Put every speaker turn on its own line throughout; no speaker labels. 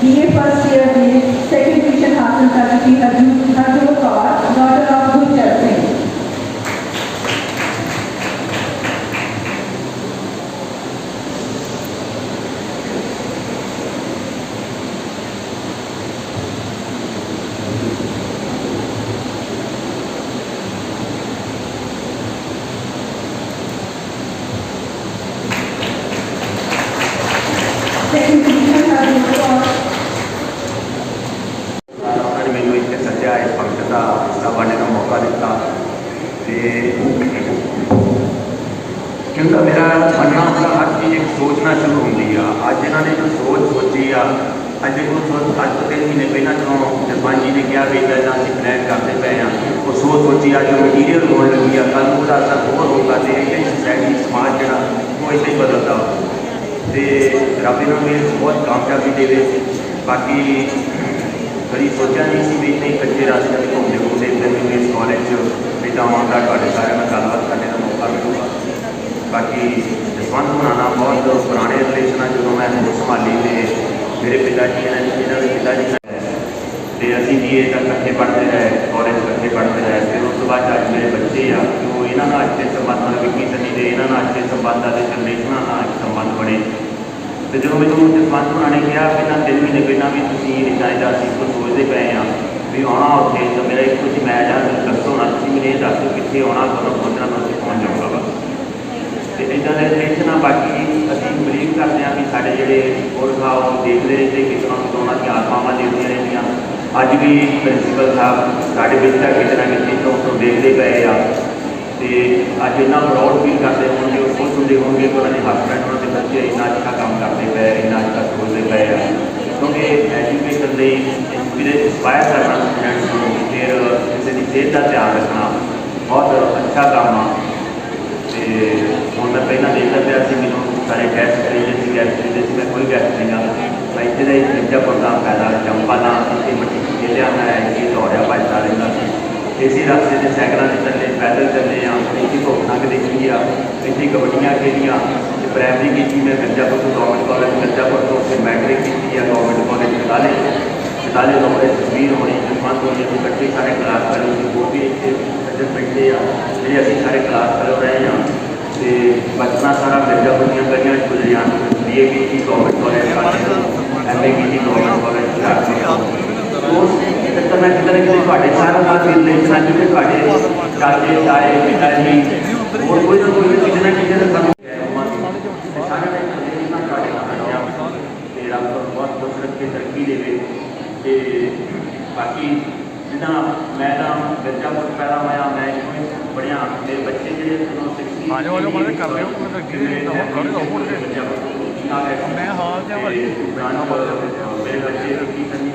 BA a first year में
second division हासिल कर रही थी हजू कौर डॉटर ऑफ़ गुजर सिंह Thank you. ਕਿਉਂਕਿ ਮੇਰਾ ਮੰਨਣਾ ਹੁੰਦਾ, ਹਰ ਚੀਜ਼ ਇੱਕ ਸੋਚਣਾ ਸ਼ੁਰੂ ਹੁੰਦੀ ਆ ਅੱਜ ਇਹਨਾਂ ਨੇ ਜੋ ਸੋਚ ਸੋਚੀ ਆ, ਅੱਜ ਉਹ ਸੋਚ ਅੱਜ ਤੋਂ ਤਿੰਨ ਮਹੀਨੇ ਪਹਿਲਾਂ ਜਦੋਂ ਜਸਵੰਤ ਜੀ ਨੇ ਕਿਹਾ ਵੀ ਇੱਦਾਂ ਦਾ ਅਸੀਂ ਪਲਾਨ ਕਰਦੇ ਪਏ ਆ, ਉਹ ਸੋਚ ਸੋਚੀ ਆ, ਜੋ ਮਟੀਰੀਅਲ ਹੋਣ ਲੱਗੀ ਆ ਕੱਲ ਨੂੰ ਉਹਦਾ ਅਸਰ ਹੋਰ ਹੋਊਗਾ ਤੇ ਇਹ ਸੋਸਾਇਟੀ ਸਮਾਜ ਜਿਹੜਾ, ਉਹ ਇਸੇ ਹੀ ਬਦਲਦਾ ਵਾ। ਤੇ ਰੱਬ ਇਹਨਾਂ ਨੂੰ ਇਹ ਬਹੁਤ ਕਾਮਯਾਬੀ ਦੇਵੇ ਬਾਕੀ ਕਦੀ ਸੋਚਿਆ ਨਹੀਂ ਸੀ ਵੀ ਇੰਨੇ ਕੱਚੇ ਰਸਤੇ ਤੇ ਘੁੰਮਦੇ ਘੁੰਮਦੇ ਇੱਥੇ ਮੈਨੂੰ ਇਸ ਕਾਲਜ 'ਚ ਬੇਟਾ ਆਉਂਦਾ ਤੁਹਾਡੇ ਸਾਰਿਆਂ ਨਾਲ ਗੱਲਬਾਤ ਕਰਨੇ ਦਾ ਬਾਕੀ ਜਸਵੰਤ ਹੋਣਾ ਨਾਲ ਬਹੁਤ ਪੁਰਾਣੇ ਰਿਲੇਸ਼ਨ ਆ ਜਦੋਂ ਮੈਂ ਉਹ ਸੰਭਾਲੀ ਤੇ ਮੇਰੇ ਪਿਤਾ ਜੀ ਇਹਨਾਂ ਨੇ ਇਹਨਾਂ ਦੇ ਪਿਤਾ ਜੀ ਨਾਲ ਤੇ ਅਸੀਂ ਵੀ ਇਹ ਤੱਕ ਇਕੱਠੇ ਪੜ੍ਹਦੇ ਰਹੇ ਕਾਲਜ ਇਕੱਠੇ ਪੜ੍ਹਦੇ ਰਹੇ ਫਿਰ ਉਸ ਤੋਂ ਬਾਅਦ ਅੱਜ ਮੇਰੇ ਬੱਚੇ ਆ ਕਿ ਉਹ ਇਹਨਾਂ ਨਾਲ ਅੱਛੇ ਸੰਬੰਧਾਂ ਦੇ ਵਿੱਕੀ ਸਨੀ ਦੇ ਇਹਨਾਂ ਨਾਲ ਅੱਛੇ ਸੰਬੰਧਾਂ ਦੇ ਜਨਰੇਸ਼ਨਾਂ ਨਾਲ ਇੱਕ ਸੰਬੰਧ ਬਣੇ ਤੇ ਜਦੋਂ ਮੈਨੂੰ ਜਸਵੰਤ ਹੋਣਾ ਨੇ ਕਿਹਾ ਕਿ ਨਾ ਤਿੰਨ ਮਹੀਨੇ ਪਹਿਲਾਂ ਵੀ ਤੁਸੀਂ ਇਹ ਚਾਹੀਦਾ ਅਸੀਂ ਕੁਝ ਸੋਚਦੇ ਪਏ ਆ ਵੀ ਆਉਣਾ ਉੱਥੇ ਤਾਂ ਮੇਰਾ ਇੱਕ ਕੁਝ ਮੈਂ ਜਾਂ ਦੱਸੋ ਨਾ ਤੁਸੀਂ ਮੈਨੂੰ ਇਹ ਦੱਸ ਦਿਓ ਕਿੱਥੇ ਆਉਣਾ ਕਦੋਂ ਪਹੁੰਚਣਾ ਤਾਂ ਉੱਥੇ ਪਹੁੰਚ ਜਾਊਗਾ ਬਸ ਤੇ ਇਦਾਂ ਦੇ ਰਿਲੇਸ਼ਨ ਆ ਬਾਕੀ ਅਸੀਂ ਬਲੀਵ ਕਰਦੇ ਹਾਂ ਵੀ ਸਾਡੇ ਜਿਹੜੇ ਪੁਰਖ ਆ, ਉਹ ਦੇਖਦੇ ਰਹਿੰਦੇ ਕਿਤੇ ਨਾ ਕਿਤੇ ਉਹਨਾਂ ਦੀਆਂ ਆਤਮਾਵਾਂ ਦੇਖਦੀਆਂ ਰਹਿੰਦੀਆਂ। ਅੱਜ ਵੀ ਪ੍ਰਿੰਸੀਪਲ ਸਾਹਿਬ ਸਾਡੇ ਵਿੱਚ ਤਾਂ ਕਿਤੇ ਨਾ ਕਿਤੇ ਤੋਂ ਤੋਂ ਦੇਖਦੇ ਪਏ ਆ। ਤੇ ਅੱਜ ਇੰਨਾ ਪ੍ਰਾਊਡ ਫੀਲ ਕਰਦੇ ਹੋਣਗੇ, ਉਹ ਖੁਸ਼ ਹੁੰਦੇ ਹੋਣਗੇ ਕਿ ਉਹਨਾਂ ਦੇ ਹਸਬੈਂਡ ਉਹਨਾਂ ਦੇ ਬੱਚੇ ਇੰਨਾ ਅੱਛਾ ਕੰਮ ਕਰਦੇ ਪਏ, ਇੰਨਾ ਅੱਛਾ ਸੋਚਦੇ ਪਏ ਆ। ਕਿਉਂਕਿ ਐਜੂਕੇਸ਼ਨ ਲਈ ਇੰਸਪਾਇਰ ਕਰਨਾ ਸਟੂਡੈਂਟਸ ਨੂੰ, ਫਿਰ ਕਿਸੇ ਦੀ ਸਿਹਤ ਦਾ ਧਿਆਨ ਰੱਖਣਾ, ਬਹੁਤ ਅੱਛਾ ਕੰਮ ਆ। ਪਹਿਲਾਂ ਦੇਖਦਾ ਪਿਆ ਸੀ ਮੈਨੂੰ ਸਾਰੇ ਗੈਸਟ ਕਰੀਦੇ ਸੀ ਗੈਸਟ ਕਰੀਦੇ ਸੀ ਮੈਂ ਕੋਈ ਗੈਸਟ ਨਹੀਂ ਗਾ ਮੈਂ ਇੱਥੇ ਦਾ ਇੱਕ ਨਿੱਜਾ ਪਰਦਾ ਪੈਦਾ ਜੰਪਾ ਦਾ ਇੱਥੇ ਮੱਟੀ ਖੇਲਿਆ ਮੈਂ ਇਹ ਦੌੜਿਆ ਭੱਜਦਾ ਰਹਿੰਦਾ ਸੀ ਇਸੇ ਰਸਤੇ ਤੇ ਸਾਈਕਲਾਂ ਤੇ ਚੱਲੇ ਪੈਦਲ ਚੱਲੇ ਆ ਇੱਥੇ ਧੁੱਪ ਨੰਗ ਦੇਖੀ ਆ ਇੱਥੇ ਕਬੱਡੀਆਂ ਖੇਡੀਆਂ ਤੇ ਪ੍ਰਾਇਮਰੀ ਕੀਤੀ ਮੈਂ ਮਿਰਜ਼ਾਪੁਰ ਤੋਂ ਗਵਰਨਮੈਂਟ ਕਾਲਜ ਮਿਰਜ਼ਾਪੁਰ ਤੋਂ ਫਿਰ ਮੈਟ੍ਰਿਕ ਕੀਤੀ ਆ ਗਵਰਨਮੈਂਟ ਕਾਲਜ ਚਲਾਲੇ ਚਲਾਲੇ ਤੋਂ ਬੜੇ ਤਸਵੀਰ ਹੋਣੀ ਜਸਵੰਤ ਹੋਣੀ ਅਸੀਂ ਇਕੱਠੇ ਸਾਰੇ ਕਲਾਸ ਕਰੇ ਸੀ ਉਹ ਵੀ ਇੱਥੇ ਸੱਜਣ ਬੈਠੇ ਆ ਜਿਹੜੇ ਅਸੀਂ ਸਾਰੇ ਕਲਾਸ ਕਰ ਰਹੇ ਹਾਂ ਤੇ ਬਚਪਨਾ ਸਾਰਾ ਮਿਰਜ਼ਾਪੁਰ ਦੀਆਂ ਗਲੀਆਂ 'ਚ ਗੁਜ਼ਰਿਆ ਬੀਏ ਕੀਤੀ ਗਵਰਨਮੈਂਟ ਕਾਲਜ ਐਮਏ ਕੀਤੀ ਗਵਰਨਮੈਂਟ ਕਾਲਜ ਹੁਸ਼ਿਆਰਪੁਰ ਉਸ ਤਾਂ ਮੈਂ ਕਿਤੇ ਨਾ ਕਿਤੇ ਤੁਹਾਡੇ ਸਾਰਿਆਂ ਨਾਲ ਵੀ ਰਿਲੇਸ਼ਨ ਆ ਕਿਉਂਕਿ ਤੁਹਾਡੇ ਚਾਚੇ ਤਾਏ ਪਿਤਾ ਜੀ ਹੋਰ ਕੋਈ ਨਾ ਕੋਈ ਕਿਤੇ ਨਾ ਕਿਤੇ ਤਾਂ ਸਾਨੂੰ ਤੇ ਸਾਰਿਆਂ ਨੇ ਰਿਲੇਸ਼ਨ ਤੁਹਾਡੇ ਨਾਲ ਆ ਤੇ ਰੱਬ ਤੁਹਾਨੂੰ ਬਹੁਤ ਖੁਸ਼ ਰੱਖੇ ਤਰੱਕੀ ਦੇਵੇ ਤੇ ਬਾਕੀ ਜਿੱਦਾਂ ਮੈਂ ਤਾਂ ਮਿਰਜ਼ਾਪੁਰ ਪੈਦਾ ਹੋਇਆ ਮੈਂ ਇੱਥੋਂ ਹੀ ਪੜ੍ਹਿਆ ਮੇਰੇ ਬੱਚੇ ਜਿਹੜੇ ਤੁਹਾਨੂੰ 60
ਆ ਜਾਓ, ਆ ਜਾਓ, ਮਾੜਾ ਕਰ ਲਿਓ, ਮੈਂ ਤਾਂ ਅੱਗੇ ਹੀ ਤਾਂ ਖੜੇ ਰਹੋ, ਮੁੜ ਕੇ। ਮੈਂ ਹਾਲ ਜਿਹਾ ਭਰ ਕੇ
ਮੇਰੇ ਬੱਚੇ ਕੀ ਕਰਨੀ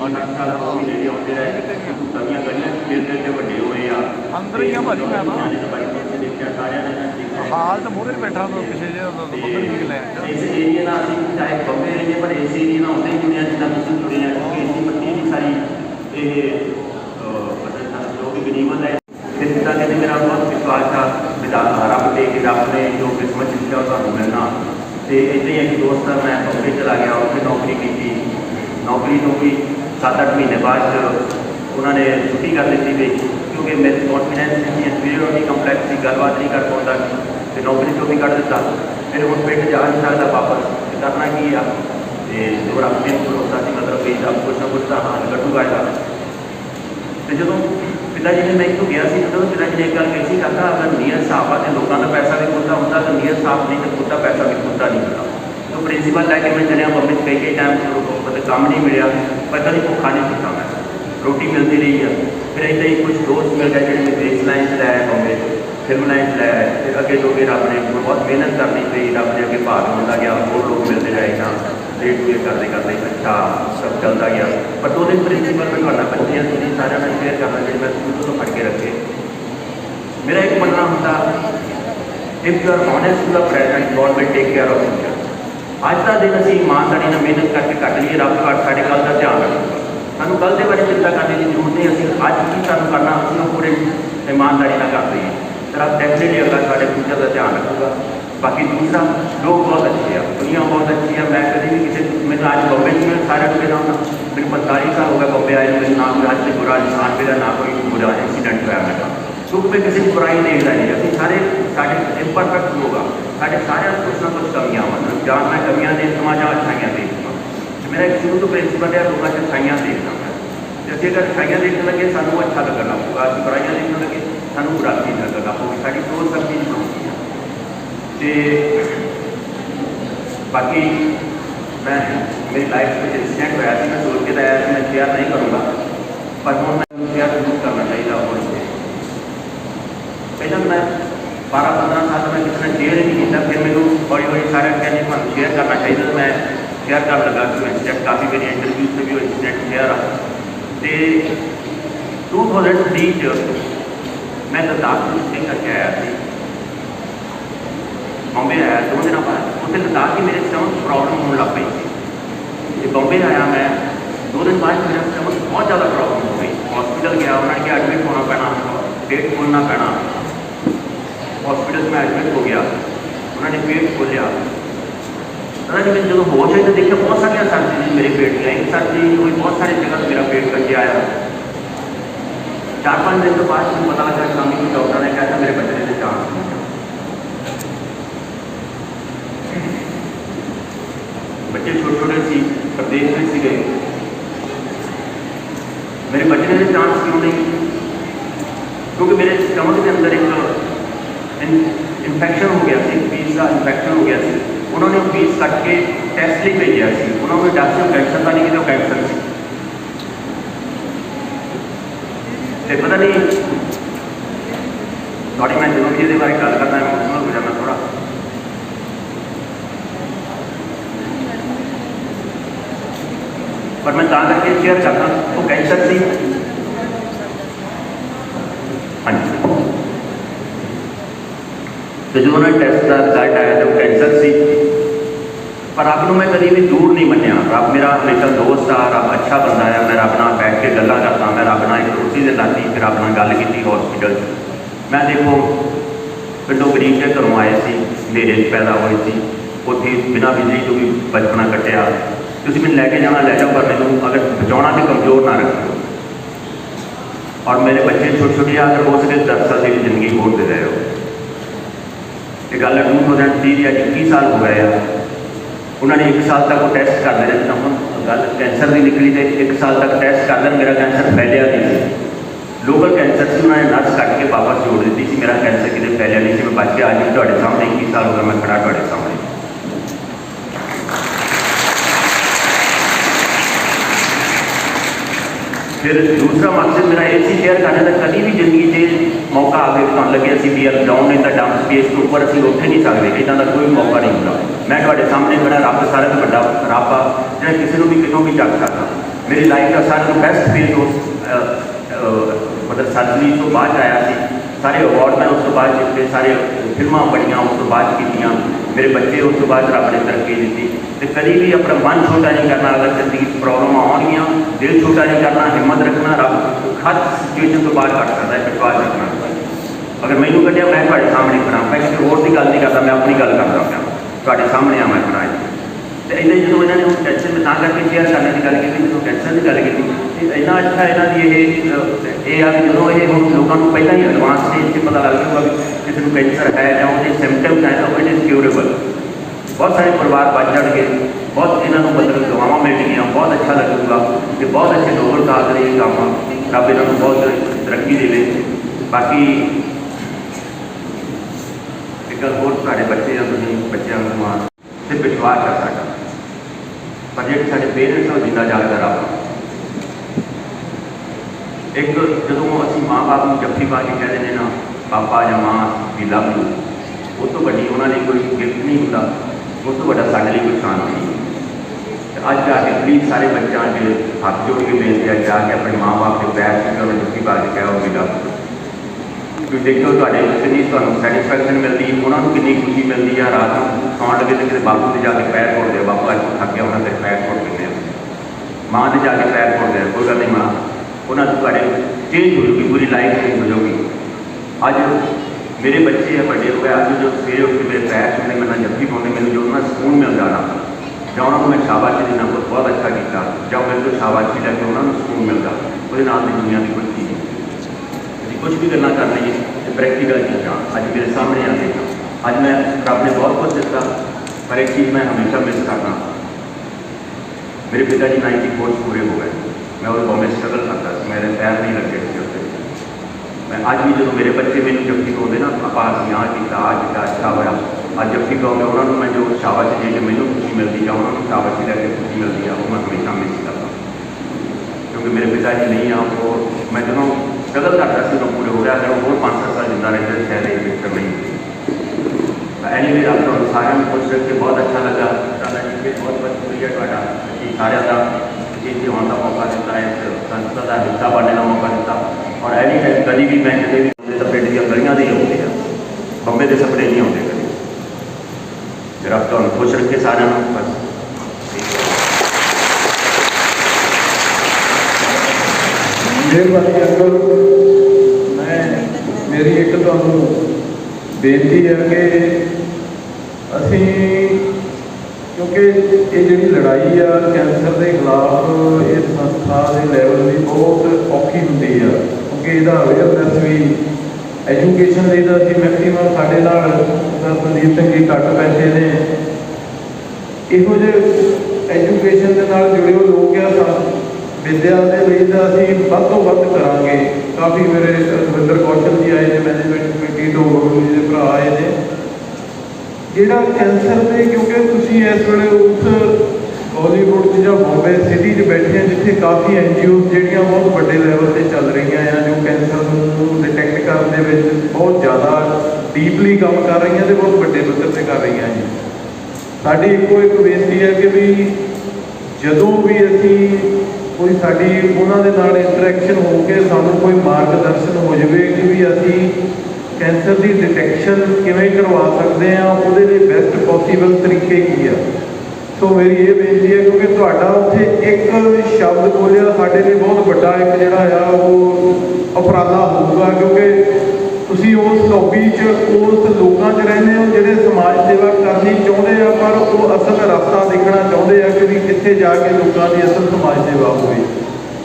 ਉਹਨਾਂ ਸਾਲ ਹੋ ਗਏ ਜਿਹੜੇ ਆਉਂਦੇ ਰਹੇ ਨਵੀਆਂ ਗਲੀਆਂ ਖੇਡਦੇ ਤੇ ਵੱਡੇ ਹੋਏ ਆ।
ਅੰਦਰ ਹੀ ਆ ਭਾਜੀ ਮੈਂ ਤਾਂ।
ਨੇ ਨੇ ਨਾ
ਹਾਲ ਤਾਂ ਮੂਹਰੇ ਬੈਠਾ ਤਾਂ ਪਿਛੇ ਜੇ ਬੱਬਰ ਵੀ ਲੈ
ਇਸ ਏਰੀਆ ਨਾਲ ਅਸੀਂ ਚਾਹੇ ਬੰਬੇ ਰਹਿੰਦੇ ਪਰ ਇਸ ਏਰੀਆ ਨਾਲ ਹੁੰਦੇ ਹੀ ਦੁਨੀਆ ਜਿੱਦਾਂ ਤੁਸੀਂ ਜੁੜੇ ਆ ਕਿਉਂਕਿ ਇੰਨੀ ਮੱਟੀ ਦੀ ਸਾਰੀ। ਇਹ ਪਤਾ ਨਹੀਂ ਜੋ ਵੀ ਗਨੀਮਤ ਹੈ ਤੇ ਇੱਦਾਂ ਹੀ ਇੱਕ ਦੋਸਤ ਆ ਮੈਂ ਬੰਬੇ ਚਲਾ ਗਿਆ ਉੱਥੇ ਨੌਕਰੀ ਕੀਤੀ ਨੌਕਰੀ ਤੋਂ ਵੀ 7-8 ਮਹੀਨੇ ਬਾਅਦ 'ਚ ਉਹਨਾਂ ਨੇ ਛੁੱਟੀ ਕਰ ਦਿੱਤੀ ਵੀ ਕਿਉਂਕਿ ਮੇਰੇ ਕੌਨਫੀਡੈਂਸ ਨਹੀਂ ਇਨਫੀਰੀਅਰਿਟੀ ਕੰਪਲੈਕਸ ਦੀ ਗੱਲਬਾਤ ਨਹੀਂ ਕਰ ਪਾਉਂਦਾ ਤੇ ਨੌਕਰੀ ਤੋਂ ਵੀ ਕੱਢ ਦਿੱਤਾ ਫਿਰ ਹੁਣ ਪਿੰਡ ਜਾ ਨਹੀਂ ਸਕਦਾ ਵਾਪਸ ਤੇ ਕਰਨਾ ਕੀ ਆ ਤੇ ਜੋ ਰੱਬ ਨੇ ਭਰੋਸਾ ਸੀ ਮਤਲਬ ਵੀ ਰੱਬ ਕੁਛ ਨਾ ਕੁਛ ਤਾਂ ਹਾਲ ਕੱਢੂਗਾ ਇਹਦਾ ਤੇ ਜਦੋਂ ਪਿਤਾ ਜੀ ਮੈਂ ਇੱਥੋਂ ਗਿਆ ਸੀ ਜਦੋਂ ਪਿਤਾ ਜੀ ਗੱਲ ਕਹੀ ਸੀ ਕਾਕਾ ਅਗਰ ਨੀਅਤ ਸਾਫ਼ ਆ ਤੇ ਲੋਕਾਂ ਦਾ ਪੈਸਾ ਵੀ ਖੁੱਦਾ ਹੁੰਦਾ, ਅਗਰ ਨੀਅਤ ਸਾਫ਼ ਨਹੀਂ ਤੇ ਖੁੱਦਾ ਪੈਸਾ ਵੀ ਖੁੱਦਾ ਨਹੀਂ ਹੁੰਦਾ। ਤਾਂ ਪ੍ਰਿੰਸੀਪਲ ਲੈ ਕੇ ਮੈਂ ਚਲਿਆ ਬੰਬੇ 'ਚ ਕਈ ਕਈ ਟਾਈਮ ਮਤਲਬ ਕੰਮ ਨਹੀਂ ਮਿਲਿਆ ਪਤਾ ਨਹੀਂ ਭੁੱਖਾ ਨਹੀਂ ਕੀਤਾ ਮੈਂ। ਰੋਟੀ ਮਿਲਦੀ ਰਹੀ ਆ। ਫਿਰ ਇੱਦਾਂ ਹੀ ਕੁਝ ਦੋਸਤ ਮਿਲ ਗਏ ਜਿਹੜੇ ਮੈਂ ਦੇਸ਼ ਲਾਈਨ 'ਚ ਲੈ ਆਏ ਬੰਬੇ ਫਿਲਮ ਲਾਈਨ 'ਚ ਲੈ ਫਿਰ ਅੱਗੇ ਤੋਂ ਅੱਗੇ ਰੱਬ ਨੇ ਬਹੁਤ ਮਿਹਨਤ ਕਰਨੀ ਪਈ, ਰੱਬ ਨੇ ਅੱਗੇ ਭਾਗ ਹੁੰਦਾ ਗਿਆ, ਹੋਰ ਲੋਕ ਮਿਲਦੇ ਰਹੇ ਤਾਂ ਡੇਟ ਵੀ ਕਰਦੇ ਕਰਦੇ ਅੱਛਾ ਸਭ ਚੱਲਦਾ ਗਿਆ। ਪਰ ਦੋ ਦਿਨ ਪ੍ਰਿੰਸੀਪਲ ਮੈਂ ਤੁਹਾਡਾ ਬੱਚੇ ਤੁਸੀਂ ਸਾਰਿਆਂ ਨਾਲ ਸ਼ੇਅਰ ਕਰਨਾ ਜਿਹੜੇ ਮੈਂ ਸਕੂਲ ਤੋਂ ਫੜ ਕੇ ਰੱਖੇ। ਮੇਰਾ ਇੱਕ ਮੰਨਣਾ ਹੁੰਦਾ if you are honest to the present God will take care of future ਅੱਜ ਦਾ ਦਿਨ ਅਸੀਂ ਇਮਾਨਦਾਰੀ ਨਾਲ ਮਿਹਨਤ ਕਰਕੇ ਕੱਢ ਲਈਏ, ਰੱਬ ਘਰ ਸਾਡੇ ਗੱਲ ਦਾ ਧਿਆਨ ਰੱਖੂਗਾ ਸਾਨੂੰ ਕੱਲ ਦੇ ਬਾਰੇ ਚਿੰਤਾ ਕਰਨ ਦੀ ਜ਼ਰੂਰਤ ਨਹੀਂ, ਅਸੀਂ ਅੱਜ ਕੀ ਸਾਨੂੰ ਕਰਨਾ, ਅਸੀਂ ਪੂਰੇ ਇਮਾਨਦਾਰੀ ਨਾਲ ਕਰ ਲਈਏ। ਤੇ ਰੱਬ ਡੈਫੀਨਿਟਲੀ ਅਗਲਾ ਸਾਡੇ ਫਿਊਚਰ ਦਾ ਧਿਆਨ ਰੱਖੂਗਾ। बाकी दूसरा, लोग बहुत अच्छे हैं। दुनिया बहुत अच्छी है। मैं कभी भी किसी, मैं तो आज बॉम्बे में सारे रुपये रहा मेरे पैंतालीस साल हो गया बॉम्बे आए मेरे नाम आज से बुरा इंसान मेरा ना कोई बुरा एक्सीडेंट हुआ मेरा। दुख में किसी बुराई नहीं डाली अपनी सारे साढ़े इम्परफेक्ट होगा साढ़े सारे कुछ ना कुछ कमियाँ मतलब जहाँ मैं कमियाँ देखूँगा जहाँ अच्छाइयाँ देखूँगा मेरा एक शुरू तो प्रिंसिपल है, लोगों से देखना। है जैसे अगर अच्छाइयाँ देखने लगे सू अच्छा लगना होगा। बुराइयाँ देखने लगे सू बुरा चीज़ लगना होगी। साड़ी सोच सब चीज़ होगी ਤੇ ਬਾਕੀ ਮੈਂ ਮੇਰੀ ਲਾਈਫ ਵਿੱਚ ਇੰਸੀਡੈਂਟ ਹੋਇਆ ਸੀ, ਮੈਂ ਸੋਚ ਕੇ ਤਾਂ ਆਇਆ ਸੀ, ਮੈਂ ਸ਼ੇਅਰ ਨਹੀਂ ਕਰੂੰਗਾ। ਪਰ ਹੁਣ ਮੈਂ ਸ਼ੇਅਰ ਜ਼ਰੂਰ ਕਰਨਾ ਚਾਹੀਦਾ ਹੋਰ ਪਹਿਲਾਂ ਮੈਂ 12 15 ਸਾਲ ਮੈਂ ਕਿਸੇ ਨਾਲ ਸ਼ੇਅਰ ਨਹੀਂ ਕੀਤਾ, ਫਿਰ ਮੈਨੂੰ ਹੌਲੀ ਹੌਲੀ ਸਾਰਿਆਂ ਨੇ ਕਹਿੰਦੇ ਤੁਹਾਨੂੰ ਸ਼ੇਅਰ ਕਰਨਾ ਚਾਹੀਦਾ ਮੈਂ ਸ਼ੇਅਰ ਕਰਨ ਲੱਗਾ ਕਿ ਇੰਸੀਡੈਂਟ ਕਾਫੀ ਮੇਰੀ ਇੰਟਰਵਿਊ ਤੇ ਵੀ ਉਹ ਇੰਸੀਡੈਂਟ ਸ਼ੇਅਰ ਆ। ਤੇ 2003 ਚ ਮੈਂ ਲਦਾਖ ਨੂੰ ਸਟੇ ਕਰਕੇ ਆਇਆ ਸੀ। बॉम्बे आया दो दिन बाद उसने लद्दाख की मेरे स्टमक प्रॉब्लम होने लग पई थी। बॉम्बे आया मैं, दो दिन बाद मेरा स्टमक बहुत ज़्यादा प्रॉब्लम हो गई। हॉस्पिटल गया, उन्होंने क्या एडमिट होना पैना, पेट खोलना पैना। हॉस्पिटल में एडमिट हो गया। उन्होंने पेट खोलिया। पता नहीं जो होश है तो देखा बहुत सारी सर्जरी मेरे पेट में। आई सर्जरी हुई, बहुत सारी जगह मेरा पेट कटे आया। चार पाँच दिन के बाद मुझे पता लगा देश में सी गई मेरे बचने से चांस क्यों नहीं? क्योंकि मेरे स्टमक के अंदर एक इन्फेक्शन हो गया सी पीस का इन्फेक्शन हो गया सी। उन्होंने पीस कट के टेस्ट लिख भेजा सी। उन्होंने डॉक्टर कैंसर का नहीं कि कैंसर तो सी। तो पता नहीं थोड़ी मैं ज़रूरी ये बारे गल करना इमोशनल हो जाना ਪਰ ਮੈਂ ਤਾਂ ਕਰਕੇ ਸ਼ੇਅਰ ਕਰਦਾ ਉਹ ਕੈਂਸਰ ਸੀ ਹਾਂਜੀ ਤੇ ਜਦੋਂ ਉਹਨਾਂ ਟੈਸਟ ਦਾ ਰਿਜ਼ਲਟ ਆਇਆ ਤਾਂ ਉਹ ਕੈਂਸਰ ਸੀ ਪਰ ਰੱਬ ਨੂੰ ਮੈਂ ਕਦੀ ਵੀ ਦੂਰ ਨਹੀਂ ਮੰਨਿਆ ਰੱਬ ਮੇਰਾ ਹਮੇਸ਼ਾ ਦੋਸਤ ਆ ਰੱਬ ਅੱਛਾ ਬੰਦਾ ਆ ਮੈਂ ਰੱਬ ਨਾਲ ਬੈਠ ਕੇ ਗੱਲਾਂ ਕਰਦਾ ਮੈਂ ਰੱਬ ਨਾਲ ਇੱਕ ਕੁਰਸੀ ਦੇ ਲਾਤੀ ਫਿਰ ਰੱਬ ਨਾਲ ਗੱਲ ਕੀਤੀ ਹਸਪੀਟਲ 'ਚ ਮੈਂ ਦੇਖੋ ਪਿੰਡੋਂ ਗਰੀਬ ਦੇ ਘਰੋਂ ਆਏ ਸੀ ਹਨੇਰੇ 'ਚ ਪੈਦਾ ਹੋਏ ਸੀ ਉੱਥੇ ਬਿਨਾਂ ਬਿਜਲੀ ਤੋਂ ਵੀ ਬਚਪਨਾ ਕੱਟਿਆ किसी में लेके जाना लैचा पर नहीं दूँ अगर बचा भी कमज़ोर ना रखें और मेरे बच्चे छोटे छोटे अगर हो सके दस साल की ज़िंदगी वोट दे रहे हो ये गल टू थाउज़ेंड तीन या इक्की साल हो गए उन्होंने एक साल तक वो टैसट कर देने तो हम गल कैंसर की निकली तो एक साल तक टैसट कर दें मेरा कैंसर फैलिया नहीं लोकल कैंसर से उन्होंने नर्स कट के वापस जोड़ दी थी मेरा कैंसर कितने फैलिया नहीं से मैं बच के आज भी सामने इक्की साल हो गया मैं खड़ा सामने ਫਿਰ ਦੂਸਰਾ ਮਕਸਦ ਮੇਰਾ ਇਹ ਸੀ ਸ਼ੇਅਰ ਕਰਨੇ ਦਾ ਕਦੀ ਵੀ ਜ਼ਿੰਦਗੀ 'ਚ ਮੌਕਾ ਆਵੇ ਤੁਹਾਨੂੰ ਲੱਗਿਆ ਸੀ we are down in the down space ਤੋਂ ਉੱਪਰ ਅਸੀਂ ਉੱਠ ਨਹੀਂ ਸਕਦੇ, ਇਦਾਂ ਦਾ ਕੋਈ ਮੌਕਾ ਨਹੀਂ ਹੁੰਦਾ। ਮੈਂ ਤੁਹਾਡੇ ਸਾਹਮਣੇ ਮੇਰਾ ਰੱਬ ਸਾਰਿਆਂ ਤੋਂ ਵੱਡਾ ਰੱਬ ਆ, ਜਿਹੜਾ ਕਿਸੇ ਨੂੰ ਵੀ ਕਿਤੋਂ ਵੀ ਚੱਕ ਸਕਦਾ। ਮੇਰੀ ਲਾਈਫ ਦਾ ਸਾਰਿਆਂ ਤੋਂ ਬੈਸਟ ਫੇਜ਼ ਉਸ ਮਤਲਬ ਸਰਜਰੀ ਤੋਂ ਬਾਅਦ ਆਇਆ ਸੀ। ਸਾਰੇ ਅਵਾਰਡ ਮੈਂ ਉਸ ਤੋਂ ਬਾਅਦ ਜਿੱਤੇ, ਸਾਰੇ ਫਿਲਮਾਂ ਬਣੀਆਂ, ਉਸ ਤੋਂ ਬਾਅਦ ਕੀਤੀਆਂ। ਮੇਰੇ ਬੱਚੇ ਉਸ ਤੋਂ ਬਾਅਦ ਰੱਬ ਨੇ ਤਰੱਕੀ ਦਿੱਤੀ। ਕਦੀ ਵੀ ਆਪਣਾ ਮਨ ਛੋਟਾ ਨਹੀਂ ਕਰਨਾ ਅਗਰ ਜ਼ਿੰਦਗੀ 'ਚ ਪ੍ਰੋਬਲਮ ਆਉਣਗੀਆਂ ਦਿਲ ਛੋਟਾ ਨਹੀਂ ਕਰਨਾ ਹਿੰਮਤ ਰੱਖਣਾ ਰੱਬ ਹਰ ਸਿਚੁਏਸ਼ਨ ਤੋਂ ਬਾਹਰ ਕੱਢ ਸਕਦਾ ਹੈ ਵਿਸ਼ਵਾਸ ਰੱਖਣਾ ਅਗਰ ਮੈਨੂੰ ਕੱਢਿਆ ਮੈਂ ਤੁਹਾਡੇ ਸਾਹਮਣੇ ਖੜਾ ਮੈਂ ਕਿਸੇ ਹੋਰ ਦੀ ਗੱਲ ਨਹੀਂ ਕਰਦਾ ਮੈਂ ਆਪਣੀ ਗੱਲ ਕਰਦਾ ਪਿਆ ਤੁਹਾਡੇ ਸਾਹਮਣੇ ਆ ਮੈਂ ਖੜਾ ਇੱਥੇ। ਤੇ ਇਹਦੇ ਜਦੋਂ ਇਹਨਾਂ ਨੇ ਹੁਣ ਕੈਂਸਰ ਮੈਂ ਤਾਂ ਕਰਕੇ ਸ਼ੇਅਰ ਕਰਨ ਦੀ ਗੱਲ ਕੀਤੀ ਜਦੋਂ ਕੈਂਸਰ ਦੀ ਗੱਲ ਕੀਤੀ ਤੇ ਇੰਨਾ ਅੱਛਾ ਇਹਨਾਂ ਦੀ ਇਹ ਅਹ, ਇਹ ਆ ਵੀ ਜਦੋਂ ਇਹ ਹੁਣ ਲੋਕਾਂ ਨੂੰ ਪਹਿਲਾਂ ਹੀ ਐਡਵਾਂਸ ਸਟੇਜ 'ਤੇ ਪਤਾ ਲੱਗ ਜਾਊਗਾ ਵੀ ਕਿਸੇ ਨੂੰ ਕੈਂਸਰ ਹੈ ਜਾਂ ਉਹਦੇ ਸਿੰਪਟਮਸ ਹੈ ਤਾਂ ਉਹ ਇਟ ਇਜ਼ ਕਿਉਰੇਬਲ ਬਹੁਤ ਸਾਰੇ ਪਰਿਵਾਰ ਬਚ ਜਾਣਗੇ। ਬਹੁਤ ਇਹਨਾਂ ਨੂੰ ਮਤਲਬ ਦਵਾਵਾਂ ਮਿਲ ਗਈਆਂ ਬਹੁਤ ਅੱਛਾ ਲੱਗੂਗਾ ਤੇ ਬਹੁਤ ਅੱਛੇ ਨੋਬਲ ਦਾ ਦੇ ਇਹ ਕੰਮ ਆ। ਰੱਬ ਇਹਨਾਂ ਨੂੰ ਬਹੁਤ ਤਰੱਕੀ ਦੇਵੇ। ਬਾਕੀ ਇੱਕ ਹੋਰ ਤੁਹਾਡੇ ਬੱਚੇ ਆ ਤੁਸੀਂ ਬੱਚਿਆਂ ਨੂੰ ਮਾਂ ਤੇ ਵਿਸ਼ਵਾਸ ਕਰ ਸਾਡਾ। ਪਰ ਜਿਹੜੇ ਸਾਡੇ ਪੇਰੈਂਟਸ ਆ ਉਹ ਜਿੰਦਾ ਜਾਗਦਾ ਰੱਬ ਇੱਕ ਜਦੋਂ ਅਸੀਂ ਮਾਂ-ਬਾਪ ਨੂੰ ਜੱਫੀ ਪਾ ਕੇ ਕਹਿ ਦਿੰਦੇ ਨਾ ਪਾਪਾ ਜਾਂ ਮਾਂ ਵੀ ਲਵ ਯੂ ਉਹ ਤੋਂ ਵੱਡੀ ਉਹਨਾਂ ਲਈ ਕੋਈ ਗਿਫਟ ਨਹੀਂ ਹੁੰਦਾ। ਉਸ ਤੋਂ ਵੱਡਾ ਸਾਡੇ ਲਈ ਕੋਈ ਸ਼ਾਂਤੀ ਨਹੀਂ ਤੇ ਅੱਜ ਜਾ ਕੇ ਪਲੀਜ਼ ਸਾਰੇ ਬੱਚਿਆਂ ਦੇ ਹੱਥ ਜੋੜ ਕੇ ਬੇਨਤੀ ਹੈ ਜਾ ਕੇ ਆਪਣੇ ਮਾਂ-ਬਾਪ ਦੇ ਪੈਰ ਛੂਹੋ ਨੂੰ ਜੱਫੀ ਪਾ ਕੇ ਕਹੋ ਵੀ ਲਵ ਤੁਸੀਂ ਦੇਖੋ ਤੁਹਾਡੇ ਕਿੰਨੀ ਤੁਹਾਨੂੰ ਸੈਟੀਸਫੈਕਸ਼ਨ ਮਿਲਦੀ ਹੈ ਉਹਨਾਂ ਨੂੰ ਕਿੰਨੀ ਖੁਸ਼ੀ ਮਿਲਦੀ ਹੈ ਰਾਤ ਨੂੰ ਸੌਣ ਲੱਗੇ ਤੇ ਕਿਤੇ ਬਾਪੂ ਦੇ ਜਾ ਕੇ ਪੈਰ ਧੋਦੇ ਆ ਬਾਪੂ ਅੱਜ ਥੱਕ ਗਿਆ ਉਹਨਾਂ ਦੇ ਪੈਰ ਧੋ ਦਿੰਦੇ ਆ ਮਾਂ ਦੇ ਜਾ ਕੇ ਪੈਰ ਧੋਦੇ ਆ ਕੋਈ ਗੱਲ ਨਹੀਂ ਮਾਂ ਉਹਨਾਂ ਤੋਂ ਤੁਹਾਡੇ ਚੇਂਜ ਹੋ ਜੂਗੀ ਪੂਰੀ ਲਾਈਫ ਚੇਂਜ ਹੋ ਜਾਊਗੀ ਅੱਜ मेरे बच्चे हैं बड़े हो। गए आज जो सवेरे उठ के मेरे पैर छूने में ना जल्दी पाने में जो मैं सुकून में जाना। जाओ ना मैं शाबाशी देना, बहुत बहुत अच्छा किया जब मेरे को शाबाशी लैके उन्होंने सुकून मिलता वो नाल दुनिया की कुछ चीज़ अभी कुछ भी गल्ला कर रही है, प्रैक्टिकल चीज़ा अज मेरे सामने आ गई अज मैं रब ने बहुत कुछ दिता पर एक चीज़ मैं हमेशा मिस करना मेरे पिता जी नाइनटी फोर पूरे हो गए। मैं और बॉम्बे स्ट्रगल करता मेरे पैर नहीं लगे थे ਮੇਰੇ ਪੈਰ ਨਹੀਂ ਲੱਗੇ ਸੀ ਉੱਤੇ ਮੈਂ ਅੱਜ ਵੀ ਜਦੋਂ ਮੇਰੇ ਬੱਚੇ ਮੈਨੂੰ ਜੱਫੀ ਪਾਉਂਦੇ ਨਾ ਆਪਾਂ ਅਸੀਂ ਆਹ ਕੀਤਾ ਆਹ ਕੀਤਾ ਅੱਛਾ ਹੋਇਆ ਅੱਜ ਜੱਫੀ ਪਾਉਂਦੇ ਉਹਨਾਂ ਨੂੰ ਮੈਂ ਜੋ ਸ਼ਾਬਾਸ਼ ਦੇ ਕੇ ਮੈਨੂੰ ਖੁਸ਼ੀ ਮਿਲਦੀ ਆ ਉਹਨਾਂ ਨੂੰ ਸ਼ਾਬਾਸ਼ੀ ਲੈ ਕੇ ਖੁਸ਼ੀ ਮਿਲਦੀ ਆ ਉਹ ਮੈਂ ਹਮੇਸ਼ਾ ਮਿਸ ਕਰਦਾ ਕਿਉਂਕਿ ਮੇਰੇ ਪਿਤਾ ਜੀ ਨਹੀਂ ਆ ਉਹ ਮੈਂ ਜਦੋਂ ਸਟਰਗਲ ਕਰਦਾ ਸੀ ਉਦੋਂ ਪੂਰੇ ਹੋ ਗਿਆ ਅਗਰ ਉਹ ਹੋਰ 5 ਸਾਲ ਜਿੰਦਾ ਰਹਿੰਦੇ ਤਾਂ ਸ਼ਾਇਦ ਇਹ ਪਿਕਚਰ ਨਹੀਂ ਐਨੀਵੇ ਆਪ ਤੁਹਾਨੂੰ ਸਾਰਿਆਂ ਨੂੰ ਪੁੱਛ ਕੇ ਬਹੁਤ ਅੱਛਾ ਲੱਗਾ ਦਾਦਾ ਜੀ ਕੇ ਬਹੁਤ ਬਹੁਤ ਸ਼ੁਕਰੀਆ ਤੁਹਾਡਾ ਕਿ ਸਾਰਿਆਂ ਦਾ ਇੱਥੇ ਆਉਣ ਦਾ ਮੌਕਾ ਦਿੱਤਾ ਹੈ ਸੰਸਥਾ ਦਾ ਹਿੱਸਾ ਬਣਨ ਦਾ ਮੌਕਾ ਦਿੱਤਾ ਐ ਐਨੀ ਟਾਈਮ ਕਦੀ ਵੀ ਮੈਂ ਕਿਤੇ ਵੀ ਆਉਂਦੇ ਤਾਂ ਪਿੰਡ ਦੀਆਂ ਗਲੀਆਂ ਦੇ ਆਉਂਦੇ ਆ, ਬੰਬੇ ਦੇ ਸਪਰੇ ਨਹੀਂ ਆਉਂਦੇ ਕਦੀ। ਫਿਰ ਆਪ ਤੁਹਾਨੂੰ ਖੁਸ਼ ਰੱਖੇ ਸਾਰਿਆਂ ਨੂੰ, ਬਸ।
ਮਿਹਰਬਾਨੀ ਅੰਕਲ ਮੈਂ, ਮੇਰੀ ਇੱਕ ਤੁਹਾਨੂੰ ਬੇਨਤੀ ਹੈ ਕਿ ਅਸੀਂ, ਕਿਉਂਕਿ ਇਹ ਜਿਹੜੀ ਲੜਾਈ ਆ, ਕੈਂਸਰ ਦੇ ਖਿਲਾਫ ਇਹ ਸੰਸਥਾ ਦੇ ਲੈਵਲ ਦੀ ਬਹੁਤ ਔਖੀ ਹੁੰਦੀ ਆ। ਕਿਉਂਕਿ ਇਹਦਾ ਅਵੇਅਰਨੈਸ ਵੀ ਐਜੂਕੇਸ਼ਨ ਲਈ ਤਾਂ ਅਸੀਂ ਮੈਕਸਿਮਮ ਸਾਡੇ ਨਾਲ ਸੰਦੀਪ ਸਿੰਘ ਜੀ ਘੱਟ ਪੈਸੇ ਨੇ। ਇਹੋ ਜਿਹੇ ਐਜੂਕੇਸ਼ਨ ਦੇ ਨਾਲ ਜੁੜੇ ਹੋਏ ਲੋਕ ਆ ਸਾਨੂੰ ਵਿਦਿਆ ਦੇ ਲਈ ਤਾਂ ਅਸੀਂ ਵੱਧ ਤੋਂ ਵੱਧ ਕਰਾਂਗੇ। ਕਾਫੀ ਮੇਰੇ ਰਵਿੰਦਰ ਕੌਸ਼ਲ ਜੀ ਆਏ ਨੇ ਮੈਨੇਜਮੈਂਟ ਕਮੇਟੀ ਤੋਂ ਗੁਰੂ ਜੀ ਦੇ ਭਰਾ ਆਏ ਨੇ। ਜਿਹੜਾ ਕੈਂਸਰ ਦੇ ਕਿਉਂਕਿ ਤੁਸੀਂ ਇਸ ਵੇਲੇ ਉਸ ਬਾਲੀਵੁੱਡ 'ਚ ਜਾਂ ਬੰਬੇ ਸਿਟੀ 'ਚ ਬੈਠੇ ਆ ਜਿੱਥੇ ਕਾਫੀ ਐਨਜੀਓ ਜਿਹੜੀਆਂ ਬਹੁਤ ਵੱਡੇ ਲੈਵਲ ਤੇ ਚੱਲ ਰਹੀਆਂ ਆ, ਜੋ ਕੈਂਸਰ ਨੂੰ ਡਿਟੈਕਟ ਕਰਨ ਦੇ ਵਿੱਚ ਬਹੁਤ ਜ਼ਿਆਦਾ ਡੀਪਲੀ ਕੰਮ ਕਰ ਰਹੀਆਂ ਤੇ ਬਹੁਤ ਵੱਡੇ ਪੱਧਰ ਤੇ ਕਰ ਰਹੀਆਂ ਜੀ। ਸਾਡੀ ਇੱਕੋ ਇੱਕ ਬੇਨਤੀ ਹੈ ਕਿ ਵੀ ਜਦੋਂ ਵੀ ਅਸੀਂ ਕੋਈ ਸਾਡੀ, ਉਹਨਾਂ ਦੇ ਨਾਲ ਇੰਟਰੈਕਸ਼ਨ ਹੋ ਕੇ ਸਾਨੂੰ ਕੋਈ ਮਾਰਗਦਰਸ਼ਨ ਹੋ ਜਾਵੇ ਕਿ ਵੀ ਅਸੀਂ ਕੈਂਸਰ ਦੀ ਡਿਟੈਕਸ਼ਨ ਕਿਵੇਂ ਕਰਵਾ ਸਕਦੇ ਆ ਉਹਦੇ ਲਈ ਬੈਸਟ ਪੋਸੀਬਲ ਤਰੀਕੇ ਕੀ ਆ। ਸੋ ਮੇਰੀ ਇਹ ਬੇਨਤੀ ਹੈ ਕਿਉਂਕਿ ਤੁਹਾਡਾ ਉੱਥੇ ਇੱਕ ਸ਼ਬਦ ਬੋਲਿਆ ਸਾਡੇ ਲਈ ਬਹੁਤ ਵੱਡਾ ਇੱਕ ਜਿਹੜਾ ਆ ਉਹ ਉਪਰਾਲਾ ਹੋਊਗਾ ਕਿਉਂਕਿ ਤੁਸੀਂ ਉਸ ਲੌਬੀ 'ਚ, ਉਸ ਲੋਕਾਂ 'ਚ ਰਹਿੰਦੇ ਹੋ ਜਿਹੜੇ ਸਮਾਜ ਸੇਵਾ ਕਰਨੀ ਚਾਹੁੰਦੇ ਆ, ਪਰ ਉਹ ਅਸਲ ਰਸਤਾ ਦੇਖਣਾ ਚਾਹੁੰਦੇ ਆ ਕਿ ਵੀ ਕਿੱਥੇ ਜਾ ਕੇ ਲੋਕਾਂ ਦੀ ਅਸਲ ਸਮਾਜ ਸੇਵਾ ਹੋਵੇ।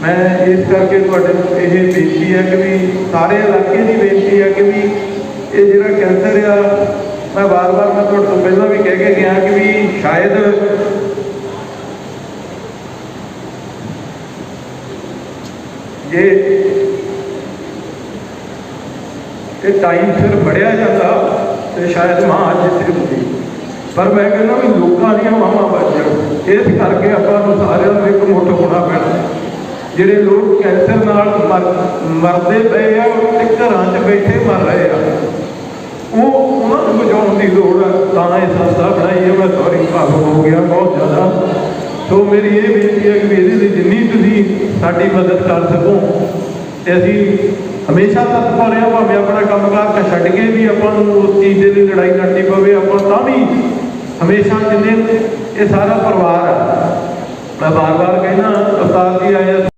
ਮੈਂ ਇਸ ਕਰਕੇ ਤੁਹਾਡੇ ਨੂੰ ਇਹ ਬੇਨਤੀ ਹੈ ਕਿ ਵੀ ਸਾਰੇ ਇਲਾਕੇ ਦੀ ਬੇਨਤੀ ਹੈ ਕਿ ਵੀ ਇਹ ਜਿਹੜਾ ਕੈਂਸਰ ਆ ਮੈਂ ਵਾਰ-ਵਾਰ ਮੈਂ ਤੁਹਾਡੇ ਤੋਂ ਪਹਿਲਾਂ ਵੀ ਕਹਿ ਕੇ ਗਿਆ ਕਿ ਵੀ ਸ਼ਾਇਦ ਜੇ ਇਹ ਟਾਈਮ ਸਿਰ ਫੜਿਆ ਜਾਂਦਾ ਤੇ ਸ਼ਾਇਦ ਮਾਂ ਅੱਜ ਇੱਥੇ ਹੁੰਦੀ। ਪਰ ਮੈਂ ਕਹਿੰਦਾ ਵੀ ਲੋਕਾਂ ਦੀਆਂ ਮਾਵਾਂ ਬਚ ਇਸ ਕਰਕੇ ਆਪਾਂ ਨੂੰ ਸਾਰਿਆਂ ਨੂੰ ਇੱਕ ਮੁੱਠ ਹੋਣਾ ਪੈਣਾ। ਜਿਹੜੇ ਲੋਕ ਕੈਂਸਰ ਨਾਲ ਮਰ- ਮਰਦੇ ਪਏ ਆ, ਉਹ ਘਰਾਂ 'ਚ ਬੈਠੇ ਮਰ ਰਹੇ ਆ ਉਹ ਉਹਨਾਂ ਨੂੰ ਬਚਾਉਣ ਦੀ ਲੋੜ ਤਾਂ ਇਹ ਸੰਸਥਾ ਬਣਾਈ ਹੈ ਮੈਂ ਸੌਰੀ ਭਾਵੁਕ ਹੋ ਗਿਆ ਬਹੁਤ ਜ਼ਿਆਦਾ। ਸੋ ਮੇਰੀ ਇਹ ਬੇਨਤੀ ਹੈ ਕਿ ਇਹਦੇ ਲਈ ਜਿੰਨੀ ਤੁਸੀਂ ਸਾਡੀ ਮਦਦ ਕਰ ਸਕੋ, ਤੇ ਅਸੀਂ ਹਮੇਸ਼ਾ ਤਤਪਰ ਰਿਹਾ ਭਾਵੇਂ ਆਪਣਾ ਕੰਮਕਾਰ ਕ ਛੱਡ ਕੇ ਵੀ ਆਪਾਂ ਨੂੰ ਉਸ ਚੀਜ਼ ਦੇ ਲਈ ਲੜਾਈ ਲੜਨੀ ਪਵੇ, ਆਪਾਂ ਤਾਂ ਵੀ ਹਮੇਸ਼ਾ ਜਿੰਨੇ ਇਹ ਸਾਰਾ ਪਰਿਵਾਰ ਆ। ਮੈਂ ਬਾਰ-ਬਾਰ ਕਹਿਣਾ ਉਸਤਾਦ ਜੀ ਆਇਆ